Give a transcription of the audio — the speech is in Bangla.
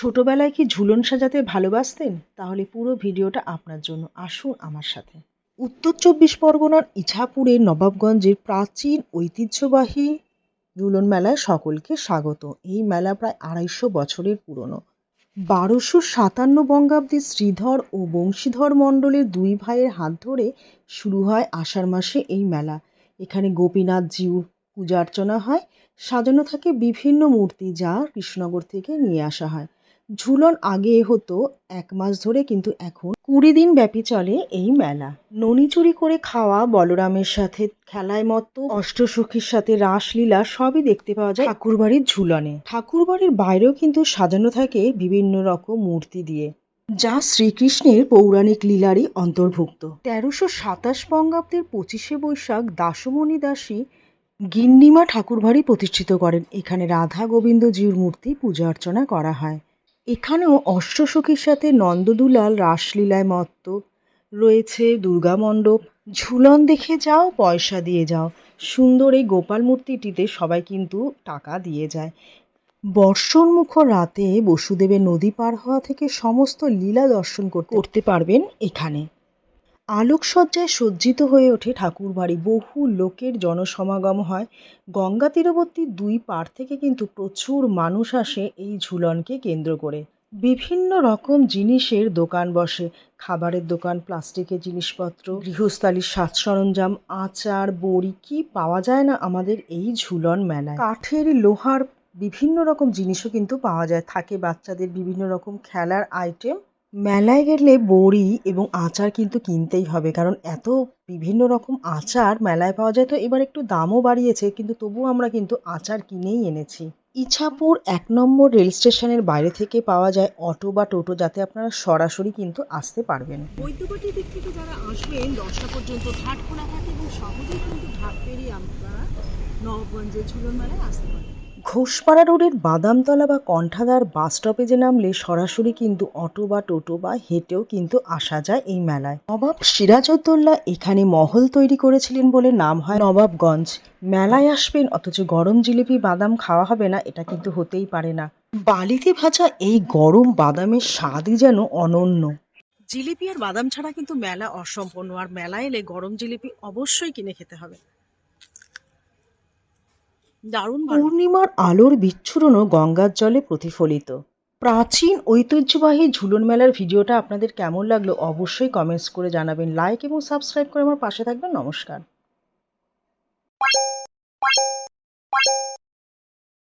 ছোটবেলায় কি ঝুলন সাজাতে ভালোবাসতেন? তাহলে পুরো ভিডিওটা আপনার জন্য। আসুন আমার সাথে। উত্তর চব্বিশ পরগনার ইছাপুরের নবাবগঞ্জের প্রাচীন ঐতিহ্যবাহী ঝুলন মেলায় সকলকে স্বাগত। এই মেলা প্রায় আড়াইশো বছরের পুরনো। বারোশো সাতান্ন বঙ্গাব্দে শ্রীধর ও বংশীধর মণ্ডলের দুই ভাইয়ের হাত ধরে শুরু হয় আষাঢ় মাসে এই মেলা। এখানে গোপীনাথ জিউর পূজা অর্চনা হয়। সাজানো থাকে বিভিন্ন মূর্তি যা কৃষ্ণনগর থেকে নিয়ে আসা হয়। ঝুলন আগে হতো এক মাস ধরে কিন্তু এখন কুড়ি দিন ব্যাপী চলে এই মেলা। ননি চুরি করে খাওয়া, বলরামের সাথে খেলায় মত্ত, অষ্টসখীর সাথে রাসলীলা সবই দেখতে পাওয়া যায় ঠাকুরবাড়ির ঝুলনে। ঠাকুরবাড়ির বাইরেও কিন্তু সাজানো থাকে বিভিন্ন রকম মূর্তি দিয়ে, যা শ্রীকৃষ্ণের পৌরাণিক লীলারই অন্তর্ভুক্ত। তেরোশো সাতাশ বঙ্গাব্দের পঁচিশে বৈশাখ দাসমণি দাসী গিন্নিমা ঠাকুরবাড়ি প্রতিষ্ঠিত করেন। এখানে রাধা গোবিন্দ জিউর মূর্তি পূজা অর্চনা করা হয়। এখানেও অষ্টসখীর সাথে নন্দদুলাল রাসলীলায় মত্ত। রয়েছে দুর্গা মণ্ডপ। ঝুলন দেখে যাও, পয়সা দিয়ে যাও। সুন্দর এই গোপাল মূর্তিটিতে সবাই কিন্তু টাকা দিয়ে যায়। বর্ষণমুখ রাতে বসুদেবের নদী পার হওয়া থেকে সমস্ত লীলা দর্শন করতে করতে পারবেন এখানে। আলোকসজ্জায় সজ্জিত হয়ে ওঠে ঠাকুরবাড়ি। বহু লোকের জনসমাগম হয়। গঙ্গা তীরবর্তী দুই পার থেকে কিন্তু প্রচুর মানুষ আসে এই ঝুলনকে কেন্দ্র করে। বিভিন্ন রকম জিনিসের দোকান বসে। খাবারের দোকান, প্লাস্টিকের জিনিসপত্র, গৃহস্থালির সাজ সরঞ্জাম, আচার, বড়ি, কি পাওয়া যায় না আমাদের এই ঝুলন মেলায়। কাঠের লোহার বিভিন্ন রকম জিনিসও কিন্তু পাওয়া যায়। থাকে বাচ্চাদের বিভিন্ন রকম খেলার আইটেম মেলায় গেলে বড়ি এবং আচার কিন্তু কিনতেই হবে, কারণ এত বিভিন্ন রকম আচার মেলায় পাওয়া যায়। তো এবার একটু দামও বাড়িয়েছে, কিন্তু তবুও আমরা কিন্তু আচার কিনেই এনেছি। ইছাপুর এক নম্বর রেল স্টেশনের বাইরে থেকে পাওয়া যায় অটো বা টোটো, যাতে আপনারা সরাসরি কিন্তু আসতে পারবেন। বৈদ্যবাটির দিক থেকে যারা আসবেন, দশটা পর্যন্ত ঘাট খোলা থাকে এবং সহজেই কিন্তু ঘাট পেরিয়ে আপনারা নবগঞ্জের ঝুলন মেলায় আসতে পারেন ঘোষপাড়া রোডের বাদামতলা বা কণ্ঠাদার বাস স্টপেজে নামলে সরাসরি কিন্তু অটো বা টোটো বা হেঁটেও কিন্তু আসা যায় এই মেলায়। নবাব সিরাজউদ্দৌলা এখানে মহল তৈরি করেছিলেন বলে নাম হয় নবাবগঞ্জ। মেলায় আসবেন, অথচ গরম জিলিপি বাদাম খাওয়া হবে না, এটা কিন্তু হতেই পারে না। বালিতে ভাজা এই গরম বাদামের স্বাদই যেন অনন্য। জিলিপি আর বাদাম ছাড়া কিন্তু মেলা অসম্পূর্ণ, আর মেলা এলে গরম জিলিপি অবশ্যই কিনে খেতে হবে। দারুণ পূর্ণিমার আলোর বিচ্ছুরণও গঙ্গার জলে প্রতিফলিত। প্রাচীন ঐতিহ্যবাহী ঝুলন মেলার ভিডিওটা আপনাদের কেমন লাগল অবশ্যই কমেন্টস করে জানাবেন। লাইক এবং সাবস্ক্রাইব করে আমার পাশে থাকবেন। নমস্কার।